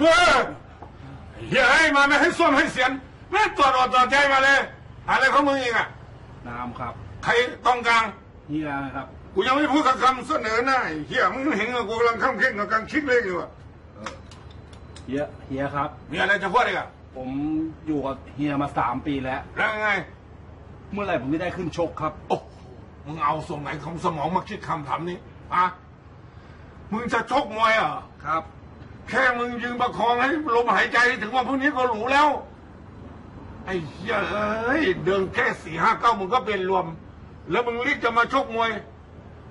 เฮ้ยเฮียให้มาไม่ให้ส้วมให้เสียนแม่ตรวจอดตรวจใจมาเลย อะไรของมึงอีกอะ น้ำครับใครต้องกลาง เฮียนะครับ กูยังไม่พูดกับคำเสนอหน้าไอ้เฮียมึงเห็นกับกูกำลังข้ามเข่งกับกำลังคิดเลขอยู่อะเฮียเฮียครับ มีอะไรจะพูดอีกอะผมอยู่กับเฮียมาสามปีแล้ว แล้วไง เมื่อไหร่ผมจะได้ขึ้นชกครับ โอ้มึงเอาส่วนไหนของสมองมาคิดคำถามนี้อะมึงจะชกมวยเหรอะครับ แค่มึงยืนประคองให้ลมหายใจถึงวันพรุ่งนี้ก็หรูแล้ว ไอ้เหี้ยเอ้ยเดินแค่สี่ห้าเก้ามึงก็เป็นรวม แล้วมึงรีบจะมาชกมวย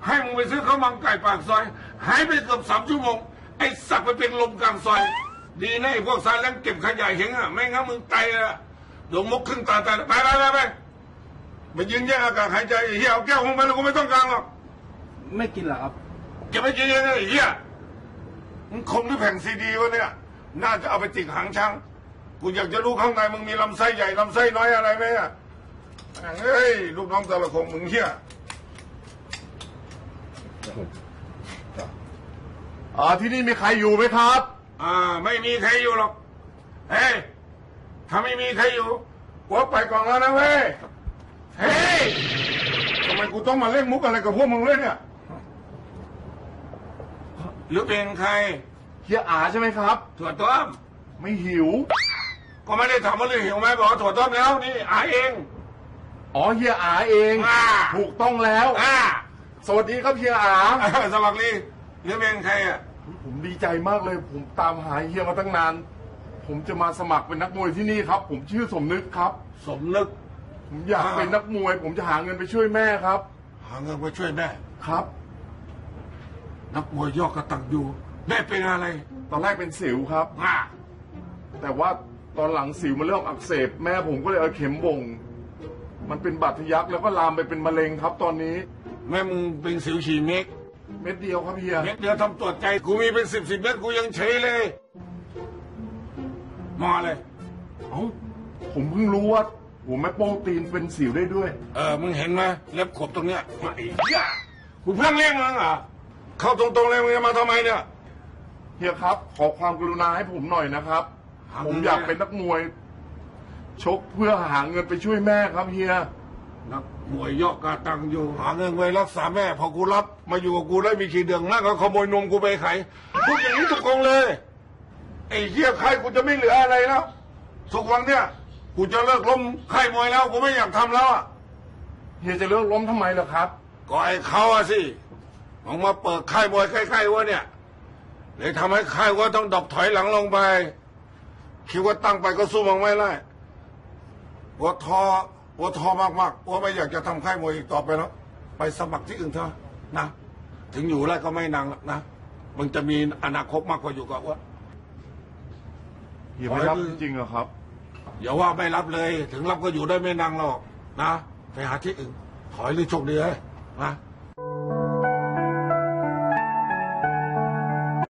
ให้มึงไปซื้อข้าวมันไก่ปากซอย หายไปเกือบสามชั่วโมง ไอ้สักไปเป็นลมกลางซอย ดีนะไอ้พวกสายแล้งเก็บขยะเห็นอะไม่งั้นมึงตายละโดนมกขึ้นตาตายไปไปไปไปไปยืนแย่งอากาศหายใจไอ้เหี้ยเอาแก้วของมันแล้วกูไม่ต้องการหรอกไม่กินเหรอครับเก็บไปกินเองนะไอ้เหี้ย มึงคงด้วยแผ่นซีดีวะเนี่ย น่าจะเอาไปติดหางช้าง กูอยากจะรู้ข้างในมึงมีลำไส้ใหญ่ลำไส้น้อยอะไรไหมอะแม่งเฮ้ยลูกน้องแต่ละคงมึงเหี้ยอ่าที่นี่มีใครอยู่ไหมครับ อ่า ไม่มีใครอยู่หรอก เฮ้ย ถ้าไม่มีใครอยู่กูไปก่อนแล้วนะเว้ย เฮ้ยทำไมกูต้องมาเล่นมุกอะไรกับพวกมึงเลยเนี่ย หรือเป็นใครเฮียอาใช่ไหมครับ ถั่วต้มไม่หิว ก็ไม่ได้ถามว่าเรื่องหิวไหมบอกว่าถั่วต้มแล้วนี่อาเองอ๋อเฮียอาเองอ่าถูกต้องแล้ว อ่าสวัสดีครับเฮียอาสมัครลีหรือเป็นใครอะผมดีใจมากเลย ผมตามหาเฮียมาตั้งนาน ผมจะมาสมัครเป็นนักมวยที่นี่ครับ ผมชื่อสมนึกครับ สมนึก ผมอยากอ่าเป็นนักมวย ผมจะหาเงินไปช่วยแม่ครับ หาเงินไปช่วยแม่ครับ นักมวยยอกกระตักอยู่แม่เป็นอะไรตอนแรกเป็นสิวครับอ่าแต่ว่าตอนหลังสิวมันเริ่มอักเสบ แม่ผมก็เลยเอาเข็มบ่ง มันเป็นบาดทะยักแล้วก็ลามไปเป็นมะเร็งครับ ตอนนี้แม่มึงเป็นสิวฉี่เม็กเม็ดเดียวครับเฮียเม็ดเดียวทำตรวจใจกูมีเป็นสิบสิบเม็ดกูยังเฉยเลย มาเลยเอ้าผมเพิ่งรู้ว่าหัวแม่โป้งตีนเป็นสิวได้ด้วย เออมึงเห็นไหมเล็บขบตรงเนี้ยมาไอ้เหี้ยกูเพิ่งเลี้ยงมึงเหรอ เข้าตรงๆเลยมึงจะมาทำไมเนี่ย เฮียครับ ขอความกรุณาให้ผมหน่อยนะครับ หาเงิน ผมอยากเป็นนักมวย ชกเพื่อหาเงินไปช่วยแม่ครับเฮีย นักมวยยอกกาตังอยู่ หาเงินไว้รักษาแม่ พอกูรับ มาอยู่กับกูได้มีขีดเดืองมากก็ขโมยนมกูไปขายพูดอย่างนี้ทุกคนเลย ไอ้เหี้ยใครกูจะไม่เหลืออะไรแล้วสุกวันเนี่ย กูจะเลิกล้มค่ายมวยแล้ว กูไม่อยากทำแล้วอะเฮียจะเลิกล้มทำไมล่ะครับ ก็ไอ้เขาอะสิ ออกมาเปิดค่ายมวยใกล้ๆว่าเนี่ยเลยทำให้ค่ายว่าต้องดรอปถอยหลังลงไป คิดว่าตั้งไปก็สู้มันไม่ได้ปวดทอปวดทอมากๆว่าไม่อยากจะทำค่ายมวยอีกต่อไปแล้วไปสมัครที่อื่นเถอะนะ ถึงอยู่แล้วก็ไม่นานหรอกนะมึงจะมีอนาคตมากกว่าอยู่กับอ้ว่าเฮียไม่รับจริงๆเหรอครับ อย่าว่าไม่รับเลย ถึงรับก็อยู่ได้ไม่นานหรอกนะ ไปหาที่อื่นขอให้ลือโชคดีเลยนะ